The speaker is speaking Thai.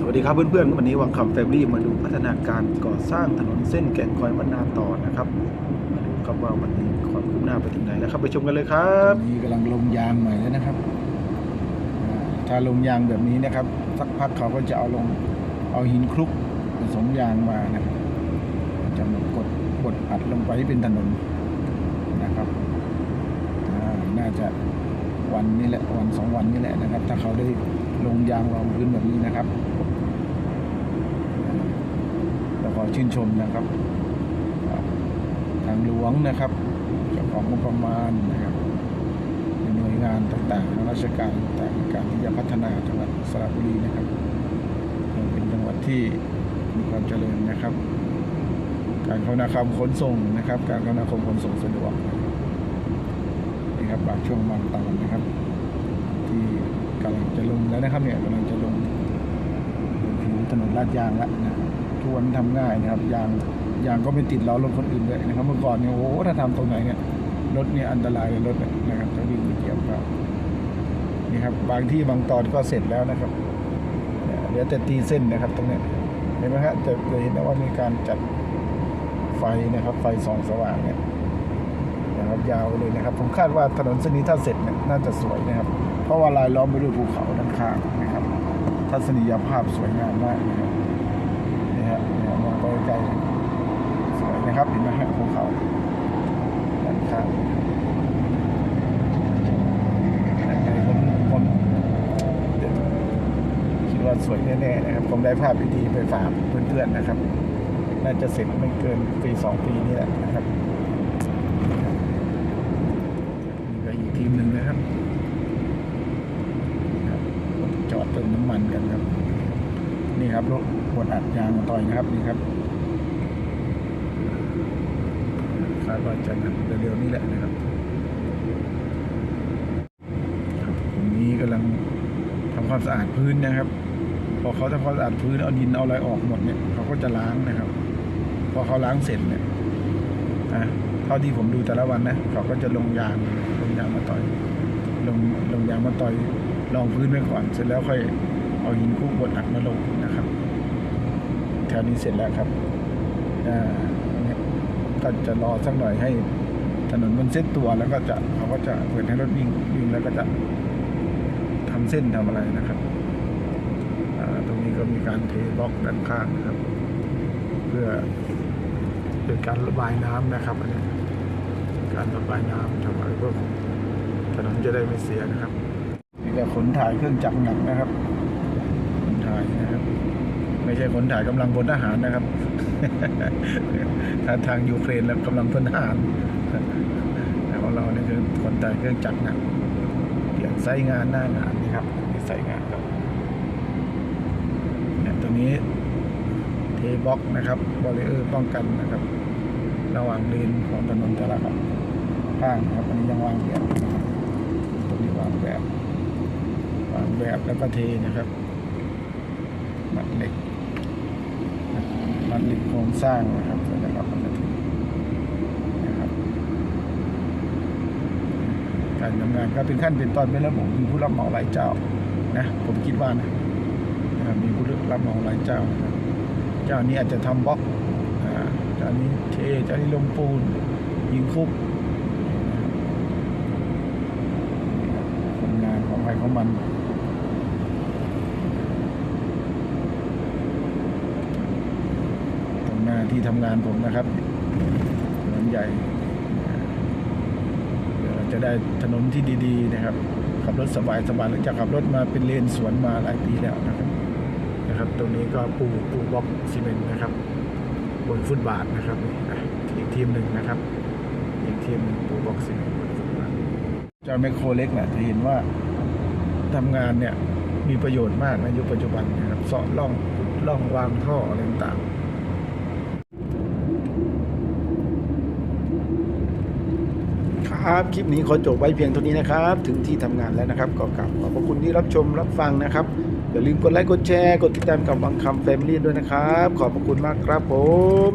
สวัสดีครับเพื่อนๆ วันนี้วังคำแฟมิลี่มาดูพัฒนาการก่อสร้างถนนเส้นแก่งคอยบ้านนาต่อนะครับมาดูครับว่าวันนี้ความคืบหน้าไปถึงไหนแล้วครับไปชมกันเลยครับตอนนี้กำลังลงยางใหม่แล้วนะครับ ถ้าลงยางแบบนี้นะครับ สักพักเขาก็จะเอาลงเอาหินคลุกผสมยางมานะจะมากดบดอัดลงไปให้เป็นถนนนะครับน่าจะวันนี้แหละวันสองวันนี้แหละนะครับ ถ้าเขาได้ลงยางรองพื้นแบบนี้นะครับ แล้วก็ชื่นชมนะครับ ทางหลวงนะครับเจ้าของงบประมาณนะครับหน่วยงานต่างๆทางราชการต่างการที่จะพัฒนาจังหวัดสระบุรีนะครับเป็นจังหวัดที่มีความเจริญนะครับ การคมนาคมขนส่งนะครับ การคมนาคมขนส่งสะดวกนี่ครับบางช่วงบางตอนนะครับ ที่กำลังจะลงแล้วนะครับเนี่ยกำลังจะลง ถนนลาดยางแล้วนะทุกวันทำง่ายนะครับยางยางก็ไม่ติดล้อรถคนอื่นเลยนะครับ เมื่อก่อนเนี่ยโอ้โหถ้าทำตรงไหนเนี่ยรถเนี่ยอันตรายเลยรถนะครับถ้วิ่งไปเกี่ยวกับนี่ครับบางที่บางตอนก็เสร็จแล้วนะครับเนี่ยเหลือแต่ตีเส้นนะครับตรงนี้เห็นไหมฮะจะจะเห็นได้ว่ามีการจัดไฟนะครับ ไฟส่องสว่างเนี่ยนะครับยาวเลยนะครับ ผมคาดว่าถนนเส้นนี้ถ้าเสร็จเนี่ยน่าจะสวยนะครับ เพราะว่าลายล้อมไปด้วยภูเขาด้านข้างนะครับ ทัศนียภาพสวยงามมากนะครับนี่ฮะเนี่ยมองไปไกลสวยนะครับเห็นไหมฮะภูเขาด้านข้างยังไงผมผมคิดว่าสวยแน่ๆนะครับผมได้ภาพดีๆไปฝากเพื่อนๆนะครับ น่าจะเสร็จไม่เกินปีสองปีนี้แหละนะครับนี่ก็อีกทีมหนึ่งนะครับจอดเติมน้ำมันกันครับ นี่ครับรถบดอัดยางมาต่อยนะครับนี่ครับคาดว่าจะเร็วๆนี้แหละนะครับครับตรงนี้กำลังทำความสะอาดพื้นนะครับ พอเขาทำความสะอาดพื้นเอาดินเอาอะไรออกหมดเนี่ยเขาก็จะล้างนะครับ พอเขาล้างเสร็จเนี่ยอะเท่าที่ผมดูแต่ละวันนะเขาก็จะลงยางลงยางมาต่อย ลงลงยางมาต่อย รองพื้นไว้ก่อน เสร็จแล้วค่อยเอาหินคลุกบดอัดมาลงนะครับแถวนี้เสร็จแล้วครับอ่าเนี่ยก็จะรอสักหน่อยให้ถนนมันเซ็ตตัวแล้วก็จะเขาก็จะเปิดให้รถวิ่งวิ่งแล้วก็จะทำเส้นทำอะไรนะครับตรงนี้ก็มีการเทบล็อกด้านข้างนะครับ เพื่อเป็นการระบายน้ำนะครับอันนี้การระบายน้ำทำอะไรเพื่อถนนจะได้ไม่เสียนะครับ นี่ขนถ่ายเครื่องจักรหนักนะครับขนถ่ายนะครับ ไม่ใช่ขนถ่ายกำลังพลทหารนะครับถ้าทางยูเครนแล้วกำลังพลทหารแต่ของเราเนี่ยคือคนถ่ายเครื่องจักรหนักเปลี่ยนไซส์งานหน้างานนี่ครับนี่ไซงานครับเนี่ยตัวนี้เทบล็อกนะครับบริเออร์ป้องกันนะครับ ระหว่างเลนของถนนแต่ละครับข้างนะครับอันนี้ยังวางแบบนะครับตัวนี้วางแบบ แบบแล้วก็เทนะครับมัดเหล็กมันเหล็กโครงสร้างนะครับนะครับมันจะถึงนะครับการทำงานก็เป็นขั้นเป็นตอนเป็นระบบมีผู้รับเหมาหลายเจ้านะผมคิดว่านะมีผู้รับเหมาหลายเจ้านะครับเจ้านี้อาจจะทำบล็อกอ่าเจ้านี้เทเจ้านี้ลงปูนยิงคุบทำงานของใครของมัน ตรงหน้า ที่ทำงานผมนะครับถนนใหญ่เราจะได้ถนนที่ดีๆนะครับ ขับรถสบายสบายหลังจากขับรถมาเป็นเลนสวนมาหลายปีแล้วนะครับนะครับ ตรงนี้ก็ปูปูบล็อกซีเมนต์นะครับ บนฟุตบาทนะครับอีกทีมหนึ่งนะครับอีกทีมหนึ่งปูบล็อกซีเมนต์บนฟุตบาทจ้าแมคโครเล็กนะจะเห็นว่าทำงานเนี่ยมีประโยชน์มากในยุคปัจจุบันนะครับเสาะล่องล่องวางท่ออะไรต่างๆ ครับคลิปนี้ขอจบไว้เพียงเท่านี้นะครับ ถึงที่ทำงานแล้วนะครับก็กลับขอบพระคุณที่รับชมรับฟังนะครับอย่าลืมกดไลค์กดแชร์กดติดตามกับวังคำแฟมิลี่ด้วยนะครับ ขอบพระคุณมากครับผม